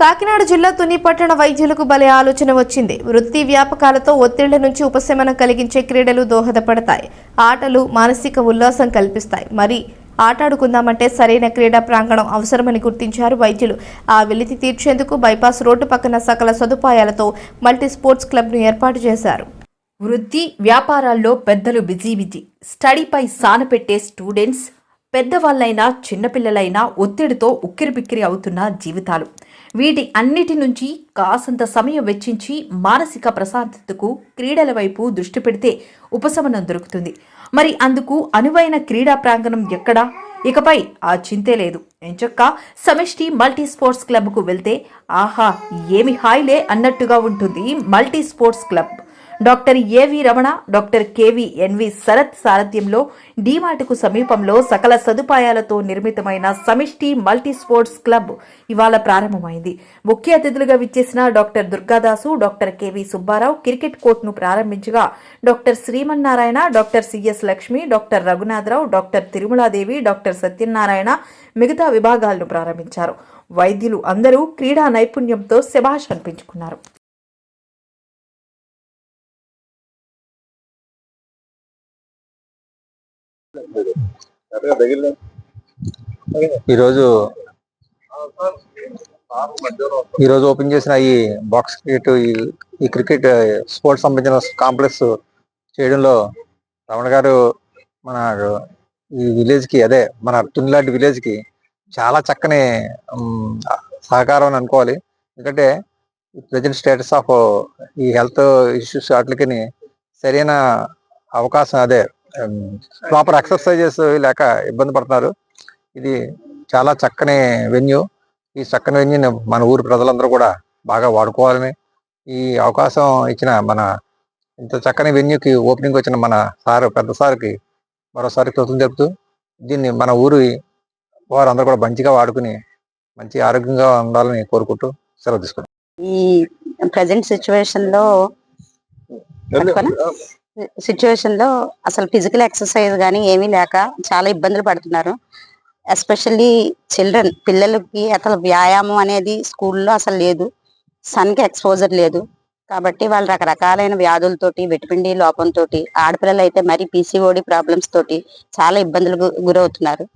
కాకినాడ జిల్లా తుని పట్టణ వైద్యులకు భలే ఆలోచన వచ్చింది. వృత్తి వ్యాపకాలతో ఒత్తిళ్ళ నుంచి ఉపశమనం కలిగించే క్రీడలు దోహదపడతాయి. ఆటలు మానసిక ఉల్లాసం కల్పిస్తాయి. మరి ఆటాడుకుందామంటే సరైన క్రీడా ప్రాంగణం అవసరమని గుర్తించారు వైద్యులు. ఆ వెలితి తీర్చేందుకు బైపాస్ రోడ్డు పక్కన సకల సదుపాయాలతో మల్టీ స్పోర్ట్స్ క్లబ్ను ఏర్పాటు చేశారు. వృత్తి వ్యాపారాల్లో పెద్దలు బిజీ బిజీ. స్టడీపై సానపెట్టే స్టూడెంట్స్ పెద్దవాళ్ళైనా చిన్నపిల్లలైనా ఒత్తిడితో ఉక్కిరిబిక్కిరి అవుతున్న జీవితాలు. వీటి అన్నిటి నుంచి కాసంత సమయం వెచ్చించి మానసిక ప్రశాంతతకు క్రీడల వైపు దృష్టి పెడితే ఉపశమనం దొరుకుతుంది. మరి అందుకు అనువైన క్రీడా ప్రాంగణం ఎక్కడా? ఇకపై ఆ చింతే లేదు. ఎంచక్క సమిష్టి మల్టీ స్పోర్ట్స్ క్లబ్కు వెళ్తే ఆహా ఏమి హాయిలే అన్నట్టుగా ఉంటుంది multi sports club. Doctor A V Ramana doctor K V N V Sarath సారథ్యంలో డీమార్ట్కు సమీపంలో సకల సదుపాయాలతో నిర్మితమైన సమిష్టి మల్టీ స్పోర్ట్స్ క్లబ్ ఇవాళ ప్రారంభమైంది. ముఖ్య అతిథులుగా విచ్చేసిన doctor Durgadasu doctor K V Subbarao cricket కోర్టును ప్రారంభించగా doctor Srimannarayana doctor C S Lakshmi doctor Raghunatharao doctor Tirumaladevi doctor Satyanarayana మిగతా విభాగాలను ప్రారంభించారు. వైద్యులు అందరూ క్రీడా నైపుణ్యంతో శభాష్ అనిపించుకున్నారు ఈరోజు ఈరోజు ఓపెన్ చేసిన ఈ బాక్స్ క్రికెట్ ఈ- ఈ క్రికెట్ స్పోర్ట్స్ సంబంధించిన కాంప్లెక్స్ చేయడంలో రమణ గారు మన ఈ విలేజ్కి అదే మన తునిలాంటి విలేజ్కి చాలా చక్కని సహకారం అని అనుకోవాలి. ఎందుకంటే ప్రజెంట్ స్టేటస్ ఆఫ్ ఈ హెల్త్ ఇష్యూస్ వాటికి సరైన అవకాశం అదే ప్రాపర్ ఎక్సర్సైజెస్ లేక ఇబ్బంది పడుతున్నారు. ఇది చాలా చక్కని వెన్యూ ఈ చక్కని వెన్యూని మన ఊరి ప్రజలందరూ కూడా బాగా వాడుకోవాలని ఈ అవకాశం ఇచ్చిన మన ఇంత చక్కని వెన్యూకి ఓపెనింగ్ వచ్చిన మన సార్ పెద్ద సార్కి మరోసారి కృతజ్ఞతలు చెప్తూ దీన్ని మన ఊరి వారందరూ కూడా మంచిగా వాడుకుని మంచి ఆరోగ్యంగా ఉండాలని కోరుకుంటూ సెలవు తీసుకుంటాం ఈ ప్రజెంట్ సిచ్యువేషన్ లో సిచ్యువేషన్లో అసలు ఫిజికల్ ఎక్సర్సైజ్ కానీ ఏమీ లేక చాలా ఇబ్బందులు పడుతున్నారు. ఎస్పెషల్లీ చిల్డ్రన్ పిల్లలకి అసలు వ్యాయామం అనేది స్కూల్లో అసలు లేదు. సన్కి ఎక్స్పోజర్ లేదు. కాబట్టి వాళ్ళు రకరకాలైన వ్యాధులతోటి విటమిన్ లోపంతో ఆడపిల్లలు అయితే మరి పీసీఓడి ప్రాబ్లమ్స్ తోటి చాలా ఇబ్బందులకు గురవుతున్నారు.